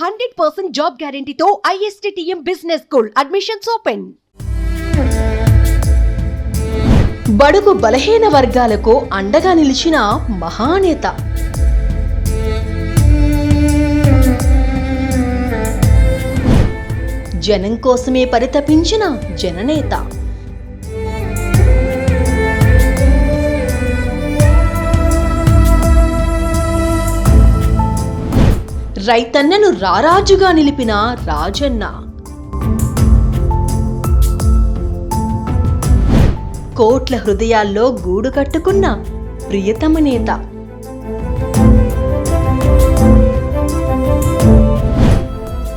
Hundred percent job గ్యారంటీతో ISTM business school admissions open. బడుగు బలహీన వర్గాలకు అండగా నిలిచిన మహానేత. జనం కోసమే పరితపించిన జననేత. రైతన్నను రారాజుగా నిలిపిన రాజన్న. కోట్ల హృదయాల్లో గూడు కట్టుకున్న ప్రియతమ నేత.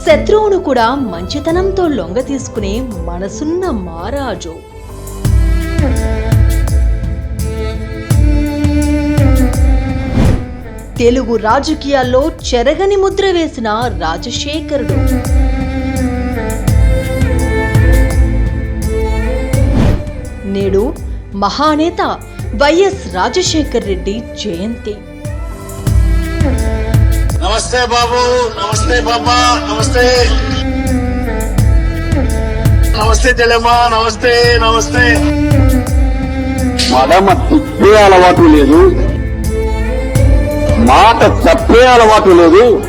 శత్రువును కూడా మంచితనంతో లొంగ తీసుకునే మనసున్న మారాజు తెలుగు రాజకీయాల్లో చెరగని ముద్ర వేసిన రాజశేఖరుడు. నేడు మహానేత వైఎస్ రాజశేఖర్ రెడ్డి జయంతి. నమస్తే బాబు నమస్తే బాబా నమస్తే. నమస్తే చెల్లెమ్మా నమస్తే నమస్తే. మడమ తిప్పే అలవాటు లేదు. మాట తప్పే అలవాటు లేదు.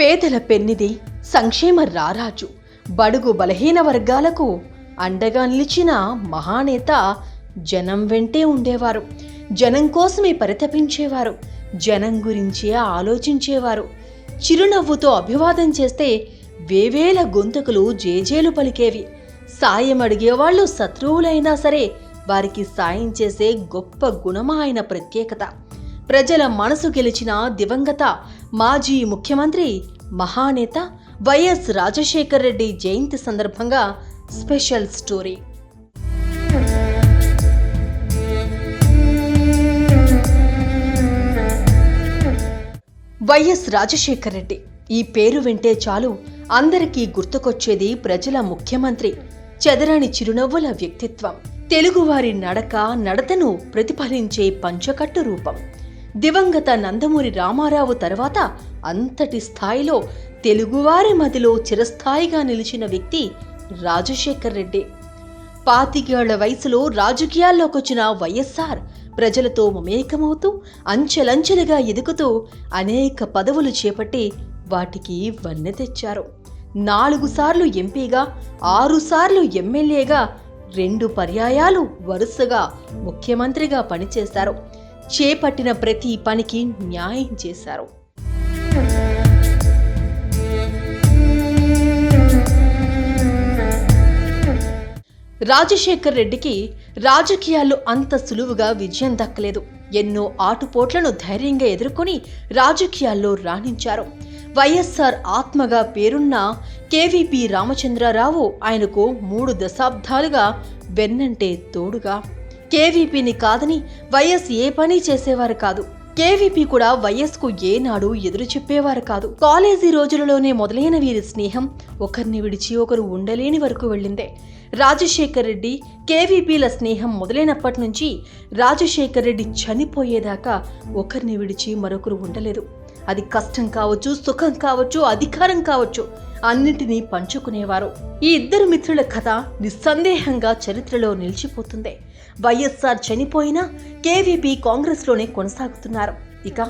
పేదల పెన్నిది సంక్షేమ రారాజు. బడుగు బలహీన వర్గాలకు అండగా నిలిచిన మహానేత జనం వెంటే ఉండేవారు. జనం కోసమే పరితపించేవారు. జనం గురించే ఆలోచించేవారు. చిరునవ్వుతో అభివాదం చేస్తే వేవేల గొంతుకులు జేజేలు పలికేవి. సాయం అడిగేవాళ్ళు శత్రువులైనా సరే వారికి సాయం చేసే గొప్ప గుణమాయన ప్రత్యేకత. ప్రజల మనసు గెలిచిన దివంగత మాజీ ముఖ్యమంత్రి మహానేత వైఎస్ రాజశేఖర్ రెడ్డి జయంతి సందర్భంగా special story. YS Rajasekhar Reddy ఈ పేరు వింటే చాలు అందరికీ గుర్తుకొచ్చేది ప్రజల ముఖ్యమంత్రి చెదరని చిరునవ్వుల వ్యక్తిత్వం. తెలుగువారి నడక నడతను ప్రతిఫలించే పంచకట్టు రూపం. దివంగత నందమూరి రామారావు తర్వాత అంతటి స్థాయిలో తెలుగువారి మదిలో చిరస్థాయిగా నిలిచిన వ్యక్తి రాజశేఖర్ రెడ్డి. పాతికేళ్ళ వయసులో రాజకీయాల్లోకొచ్చిన వైఎస్ఆర్ ప్రజలతో మమేకమవుతూ అంచెలంచెలుగా ఎదుగుతూ అనేక పదవులు చేపట్టి వాటికి వన్నె తెచ్చారు. నాలుగు సార్లు ఎంపీగా ఆరుసార్లు ఎమ్మెల్యేగా రెండు పర్యాయాలు వరుసగా ముఖ్యమంత్రిగా పనిచేశారు. చేపట్టిన ప్రతి పనికి న్యాయం చేశారు. రాజశేఖర్ రెడ్డికి రాజకీయాల్లో అంత సులువుగా విజయం దక్కలేదు. ఎన్నో ఆటుపోట్లను ధైర్యంగా ఎదుర్కొని రాజకీయాల్లో రాణించారు. వైఎస్ఆర్ ఆత్మగా పేరున్న కేవీపీ రామచంద్రరావు ఆయనకు మూడు దశాబ్దాలుగా వెన్నంటే తోడుగా. కేవీపీని కాదని వైఎస్ ఏ పని చేసేవారు కాదు. కేవీపీ కూడా వైఎస్కు ఏనాడు ఎదురు చెప్పేవారు కాదు. కాలేజీ రోజులలోనే మొదలైన వీరి స్నేహం ఒకరిని విడిచి ఒకరు ఉండలేని వరకు వెళ్ళిందే. రాజశేఖర్ రెడ్డి కేవీపీల స్నేహం మొదలైనప్పటి నుంచి రాజశేఖర్ రెడ్డి చనిపోయేదాకా ఒకరిని విడిచి మరొకరు ఉండలేదు. అది కష్టం కావచ్చు సుఖం కావచ్చు అధికారం కావచ్చు. అన్నిటినీ పంచుకునేవారు. ఈ ఇద్దరు మిత్రుల కథ నిస్సందేహంగా చరిత్రలో నిలిచిపోతుంది. వైఎస్ఆర్ చనిపోయినా కేవీపీ కాంగ్రెస్లోనే కొనసాగుతున్నారు. ఇక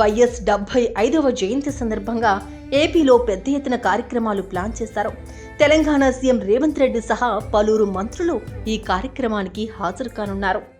వైఎస్ డెబ్బై ఐదవ జయంతి సందర్భంగా ఏపీలో పెద్ద ఎత్తున కార్యక్రమాలు ప్లాన్ చేశారు. తెలంగాణ సీఎం రేవంత్ రెడ్డి సహా పలువురు మంత్రులు ఈ కార్యక్రమానికి హాజరు కానున్నారు.